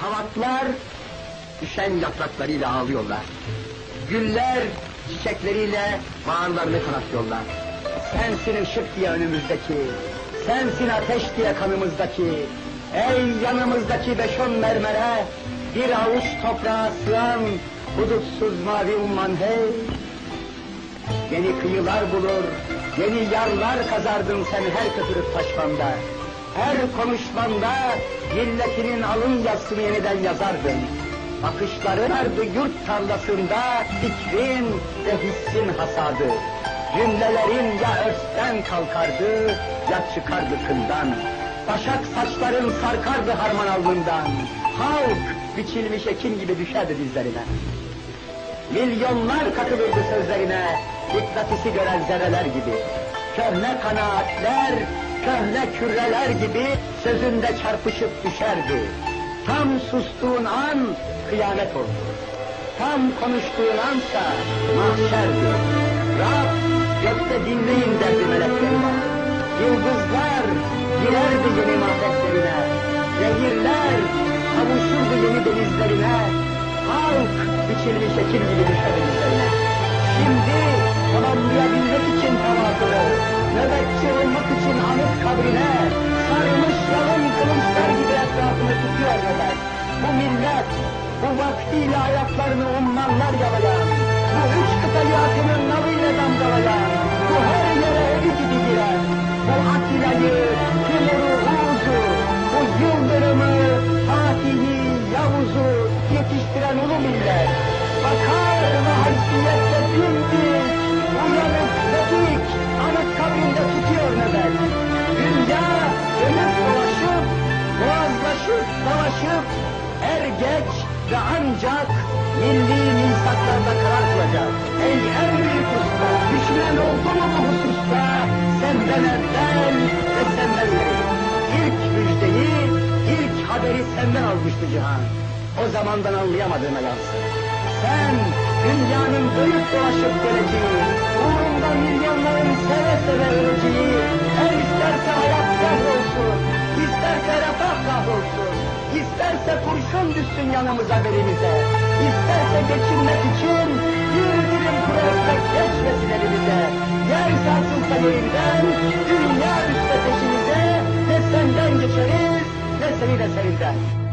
Kavaklar düşen yapraklarıyla ağlıyorlar. Güller çiçekleriyle bağırlarını kanatıyorlar. Sensin ışık diye önümüzdeki, sensin ateş diye kanımızdaki, ey yanımızdaki beş on mermere, bir avuç toprağa sığan hudutsuz mavi umman hey. Yeni kıyılar bulur, yeni yarlar kazardın sen her köpürüp taşmanda. Her konuşmanda milletinin alın yazısını yeniden yazardın. Bakışların ardı yurt tarlasında fikrin ve hissin hasadı. Cümlelerin ya örsten kalkardı ya çıkardı kından. Başak saçların sarkardı harman alnından. Halk biçilmiş ekin gibi düşerdi dizlerine. Milyonlar katılırdı sözlerine, mıknatısı gören zerreler gibi. Köhne kanaatler, köhne kürreler gibi sözünde çarpışıp düşerdi. Tam sustuğun an kıyamet oldu. Tam konuştuğun ansa mahşerdi. Rab gökte dinleyin derdi meleklerine. Yıldızlar girerdi yeni mahvetlerine. Nehirler kavuşurdu yeni denizlerine. Halk biçilmiş ekin gibi düşerdi üzerine. Şimdi tamamlayabilmek için nöbetçi olmak için anıt kabrine, sarılmış yalın kılıçlar gibi etrafını tutuyor nöbet. Bu millet, bu vaktiyle ayaklarını ummanlar yalayan, bu üç kıta yatının nalıyla damgalayan, bu her yere evi gibi bu Atilla'yı, Timur'u, Uğuz'u, bu Yıldırım'ı, Fatih'i, Yavuz'u yetiştiren ulu millet, bakar ve haysiyetle dimdik, geç ve ancak milli minsaklarda karar kılacak. Ey en büyük usta, düşünen oldu mu bu hususta? Senden evvel ve senden ileri. İlk müjdeyi, ilk haberi senden almıştı cihan. O zamandan anlayamadığına yansın. Sen dünyanın dönüp dolaşıp geleceği, uğrunda milyonların isterse kurşun düşsün yanımıza belimize, isterse geçinmek için bir dilim kuru ekmek geçmesin elimize, yer sarsılsa yerinden, dünya düşse peşimize, ne senden geçeriz, ne seni de serinden.